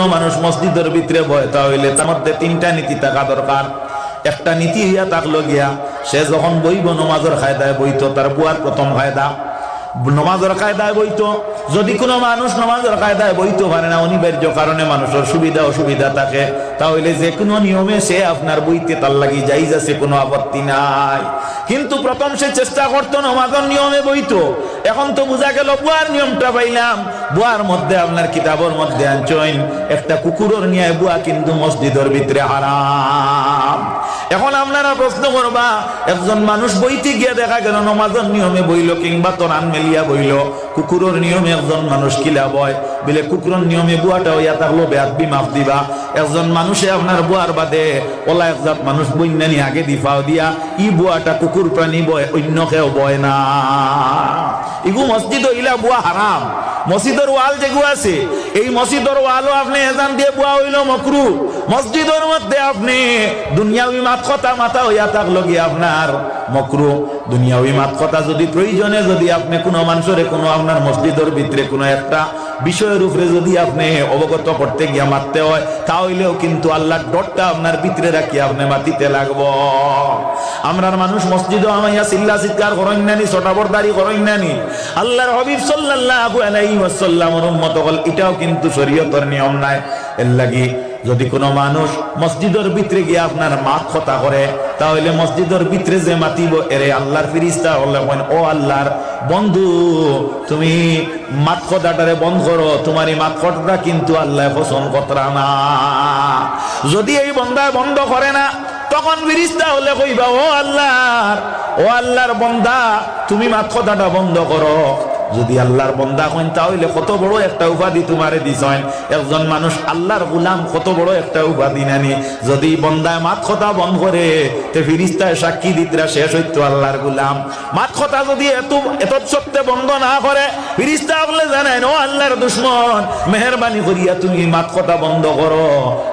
কোনো মানুষ মসজিদের ভিতরে বয়, তাহলে তার মধ্যে তিনটা নীতি থাকা দরকার। একটা নীতি হইয়া থাকল গিয়া সে যখন বইব নমাজের খায়দায় বইতো, তার বুয়ার প্রথম খায়দা নমাজের কায়দায় বইতো, যদি কোনো মানুষ নমাজের কায়দায় বইতে পারে না, অনিবার্য কারণে মানুষের সুবিধা অসুবিধা থাকে। তাহলে যে কোনো নিয়মে সে আপনার বইতে তার লাগি যাই যাচ্ছে কোনো আপত্তি নাই। কিন্তু প্রথম সে চেষ্টা করতো নমাজের নিয়মে বইতো। এখন তো বোঝা গেল বুয়ার নিয়মটা পাইলাম। বুয়ার মধ্যে আপনার কিতাবের মধ্যে আনছেন একটা কুকুরের নিয়ে বুয়া কিন্তু মসজিদের ভিতরে হারাম। এখন আপনারা প্রশ্ন করবা, একজন মানুষ বইতে গিয়ে দেখা গেল নমাজের নিয়মে বইল কিংবা তোরান মেলিয়া বইল, কুকুরের নিয়মে একজন মানুষ কিলা বয় বলে কুকুরের নিয়মে বুয়াটা হইয়া থাকল বেয়াদবি মাফ দিবা। একজন মানুষে আপনার বুয়ার বাদে, ওলা একজাত মানুষ বন্যানি আগে দিফাও দিয়া, ই বুয়াটা কুকুর প্রাণী বয়, অন্য কেউ বয় না। ইগু মসজিদ হইলা বুয়া হারাম। মসজিদের ওয়াল যেগু আছে, এই মসজিদের ওয়ালও আপনি এজান দিয়ে বুয়া হইল মকরু। মসজিদের মধ্যে আপনি দুনিয়াবি মাত কথা মাথা হইয়া থাকল গিয়ে আপনার মকরু। দুনিয়াবি মাত কথা যদি প্রয়োজনে যদি আপনি কোনো মানুষের কোনো আপনার মসজিদের ভিতরে কোনো একটা বিষয়ের উপরে যদি আপনি অবগত করতে গিয়া মারতে হয়, তাহলেও কিন্তু আল্লাহর ডরটা আপনার ভিতরে রাখি আপনি মাতিতে লাগবো। আমরার মানুষ মসজিদও আমাইয়া সিল্লা চিৎকার করেন নানি, ছোটাবরদারি করেন নানি। আল্লাহর হবিব সাল্লাল্লাহু আলাইহি ওয়াসাল্লামের উম্মত হল, এটাও কিন্তু শরীয়তের নিয়ম নাই। এর লাগি যদি কোনো মানুষ মসজিদের ভিতরে গিয়ে আপনার মাত কথা করে, তাহলে মসজিদের ভিতরে যে মাতিব, এরে আল্লাহর ফিরিস্তা ও আল্লাহর বন্ধু, তুমি মাত কথাটারে বন্ধ করো তোমার এই মাত কথাটা কিন্তু আল্লাহ পছন্দ কতরা না। যদি এই বন্ধায় বন্ধ করে না, তখন ফিরিস্তা হলে কইবা, ও আল্লাহর ও আল্লাহর বন্দা তুমি মাত কথাটা বন্ধ করো। যদি আল্লাহর বন্দা হন তাহলে কত বড় একটা উপাধি তোমারে দিছেন। একজন মানুষ আল্লাহর গুলাম, কত বড় একটা উপাধি নানি। যদি বন্দায় মাত কথা বন্ধ করে, তে ফিরিস্তায় সাক্ষী দিতরা শেষ হইতো আল্লাহর গুলাম। মাত কথা যদি এত এত সত্যি বন্ধ না করে, ফিরিস্তা বলে জানেন ও আল্লাহর দুশ্মন, মেহরবানি করিয়া তুমি মাত কথা বন্ধ করো।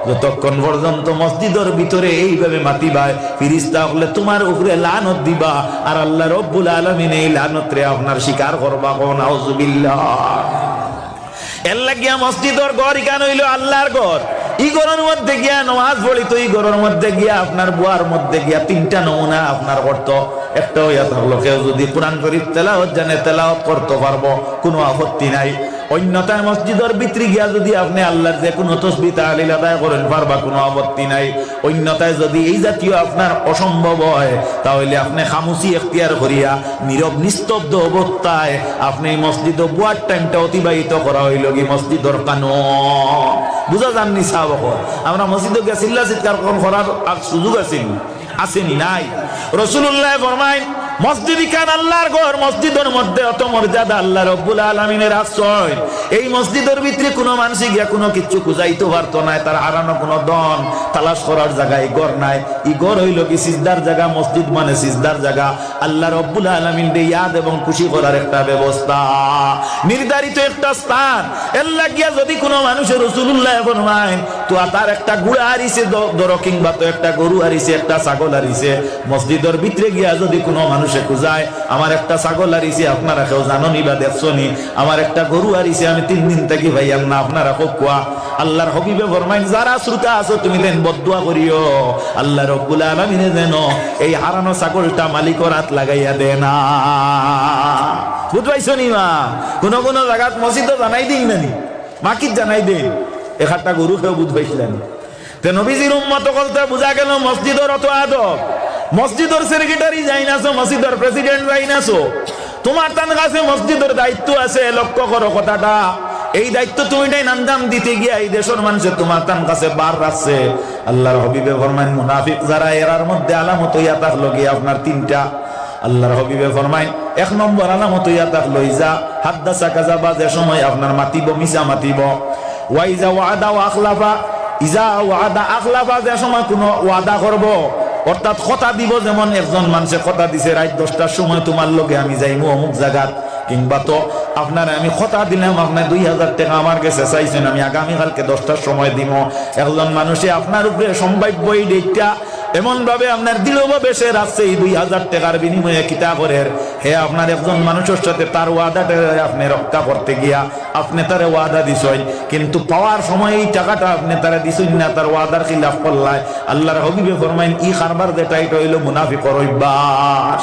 যতক্ষণ পর্যন্ত মসজিদের ভিতরে এইভাবে মাতিবায় ফিরিস্তা বলে, তোমার উপরে লানত দিবা, আর আল্লাহ রব্বুল আলমিন এই লানত রে আপনার স্বীকার করবা ঘরের মধ্যে গিয়া নমাজ মধ্যে গিয়া আপনার মধ্যে গিয়া তিনটা নমুনা যদি কোরআন শরীফ তেলাওয়াত জানে, তেলাওয়াত করতে পারব, কোনো আপত্তি নাই। অন্যতায় মসজিদের ভিতরে গিয়া যদি আপনি আল্লাহর যে কোনো তসবি তাহলিল আদায় করেন, পারবা কোনো আপত্তি নাই। অন্যতায় যদি এই জাতীয় আপনার অসম্ভব হয়, তাহলে আপনি খামুসি এখতিয়ার করিয়া নীরব নিস্তব্ধ অবস্থায় আপনি মসজিদ বুয়ার টাইমটা অতিবাহিত করা হইল কি মসজিদর কানো। বুঝা যাননি সাহাব আমরা মসজিদে গিয়া চিল্লা চিৎকার করার সুযোগ আছে আসেনি নাই। রসুল্লাহ ফরমাইন মসজিদ খান আল্লাহর ঘর? মসজিদের মধ্যে অত মর্যাদা আল্লাহ রব্বুল আলমিনের আশ্রয়। এই মসজিদের ভিতরে কোনো মানুষ গিয়া কোনো কিছু খুঁজাইতে পারতো না, তার হারানো কোনো দন তালাশ করার জায়গায় গড় নাই। ই গড় হইল কি সিজদার জায়গা, মসজিদ মানে সিজদার জায়গা। আল্লাহ রব্বুল আলমিন ইয়াদ এবং খুশি করার একটা ব্যবস্থা। নির্ধারিত একটা স্থান। এর গিয়া যদি কোনো মানুষের রসুল্লাহ ফরমাইন তো তার একটা গুড়া হারিছে ধরো কিংবা তো একটা গরু হারিছে, একটা ছাগল হারিছে। মসজিদের ভিতরে গিয়া যদি কোনো মানুষে খুঁজায়, আমার একটা ছাগল হারিছে আপনারা কেউ জাননি বা দেখছনি? আমার একটা গরু হারিছে আমি তিন দিন থাকি ভাই না আপনারা খুব কোয়া আল্লাহর হবিবে ফরমাইন, যারা শ্রোতা আছো, তুমি দেন বদুয়া করিও। আল্লাহ রব্বুল আলমিনে যেন এই হারানো ছাগলটা মালিকর হাত লাগাইয়া দে না। বুঝবাইছো নি মা? কোন কোন জায়গাত মসজিদ জানাই দিন নানি মাকিত জানাই দিন এখানটা গরু কেউ বুঝবাইছিলেন তে নবীজির উম্মত করতে বোঝা গেল মসজিদর অত আদব। মসজিদর সেক্রেটারি যাই নাছো মসজিদর প্রেসিডেন্ট যাই নাছো তোমার তার কাছে মসজিদের দায়িত্ব আছে, লক্ষ্য করো কথাটা। এই দায়িত্ব তুমি নাই নান্দাম দিতে গিয়া এই দেশের মানুষের তোমার তার কাছে বার রাখছে। আল্লাহর হবিবে ফরমাইন, মুনাফিক যারা এরার মধ্যে আলামত ইয়া থাকল গিয়ে আপনার তিনটা। আল্লাহর হবিবে ফরমাইন, এক নম্বর আলামত ইয়া থাকল ইজা হাদ্দাসা কাজা বা যে সময় আপনার মাতিব, মিশা মাতিব। ওয়াইজা ওয়াদা ও আখলাফা, ইজা ওয়াদা আখলাফা যে সময় কোনো ওয়াদা করব। অর্থাৎ কথা দিব যেমন একজন মানুষের কথা দিছে, রাত দশটার সময় তোমার লগে আমি যাইমু অমুক জায়গাত কিংবা তো আপনার আমি কথা দিলাম, আপনার দুই হাজার টাকা আমার কাছে চাইছেন, আমি আগামীকালকে দশটার সময় দিব একজন মানুষে আপনার উপরে সম্ভাব্য এই ডেটটা এমন ভাবে আপনার দৃঢ়ভাবে সে এই দুই হাজার টাকার বিনিময়ে কিতাবের হে, আপনার একজন মানুষের সাথে তার ওয়াদাটা আপনি রক্ষা করতে গিয়া আপনি তার ওয়াদা দিছেন কিন্তু পাওয়ার সময় এই টাকাটা আপনি তারা দিছেন না, তার ওয়াদার খিলাফ করলাই আল্লাহর হবিবে ফরমাইন, ই কারবার যেটা এটা হইল মুনাফিকর অভ্যাস।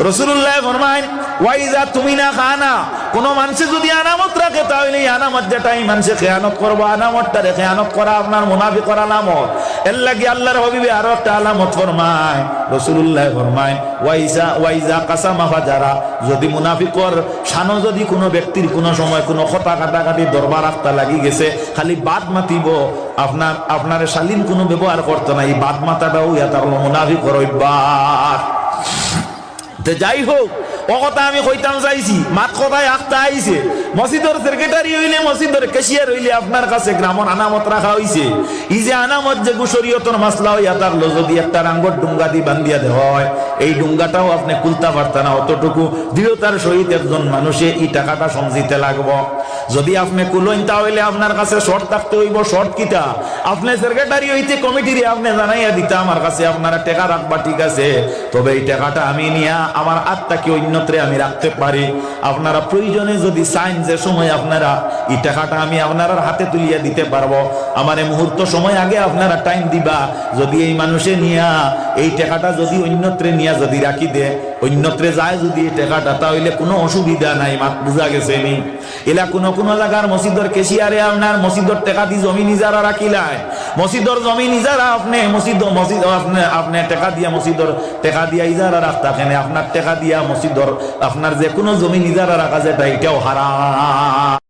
রসুল্লাহ ফরমাইন, ওয়াইজা তুমি না খানা কোন মানুষে যদি আনামত রাখে, তাহলে আনামত যেটা এই মানুষে খেয়ানত করব, আনামতটারে খেয়ানত করা আপনার মুনাফি করা আলামত। এর লাগে আল্লাহর হবিবে আরও একটা আলামত ফরমায় রসুল্লাহ ফরমায়, ওয়াইজা ওয়াইজা কাসামা যারা যদি মুনাফিকর সানো যদি কোনো ব্যক্তির কোনো সময় কোনো কথা কাটাকাটি দরবার রাখতে লাগি গেছে, খালি বাদ মাতিব, আপনার আপনার শালীন কোনো ব্যবহার করতো না, এই বাদ মাতাটাও ইয়াটা হলো মুনাফিকর অভ্যাস। যাই হোক ও কথা আমি কইতাম চাইছি মাত কথায় আখতা আইছে। মসজিদের সেক্রেটারি হইলে মসজিদের কেশিয়ার হইলে আপনার কাছে গ্রামর আনামত রাখা হইছে। ই যে আনামত যে গুসরিয়তর মাসলা হইয়া থাকল যদি একটা রাঙ্গর ডুঙ্গা দি বান্ধিয়া দেওয়া হয়, এই ডুঙ্গাটাও আপনি কুলতা পারতা না, অতটুকু দৃঢ়তার সহিত একজন মানুষে এই টাকাটা সমঝিতে লাগবো। যদি আপনি কুলইন, তাহলে আপনার কাছে শর্ট থাকতে হইব শর্ট কিটা আপনি সেক্রেটারি হইতে কমিটির আপনি জানাইয়া দিতে, আমার কাছে আপনারা টাকা রাখবা ঠিক আছে। তবে এই টাকাটা আমি নিয়া আমার আত্মাকে অন্যত্রে আমি রাখতে পারি। আপনারা প্রয়োজনে যদি চাইন যে সময় আপনারা, এই টাকাটা আমি আপনার হাতে তুলিয়া দিতে পারব। আমার এই মুহূর্ত সময় আগে আপনারা টাইম দিবা। যদি এই মানুষে নিয়া, এই টাকাটা যদি অন্যত্রে নিয়া যদি রাখি দে অন্যত্রে যায় যদি টেকা টাকাটা, তাহলে কোনো অসুবিধা নাই, মাত বুঝা গেছে নি? এলা কোনো কোনো জায়গার মসজিদর কেশিয়ারে আপনার মসজিদর টাকা দি জমি নিজারা রাখিলায় মসজিদর জমি নিজারা আপনি মসজিদ মসজিদ, আপনি আপনি টেকা দিয়া মসজিদর টাকা দিয়া ইজারা রাখতা কেন? আপনার টেকা দিয়া মসজিদর, আপনার যে কোনো জমি নিজারা রাখা যেটা এটাও হারাম।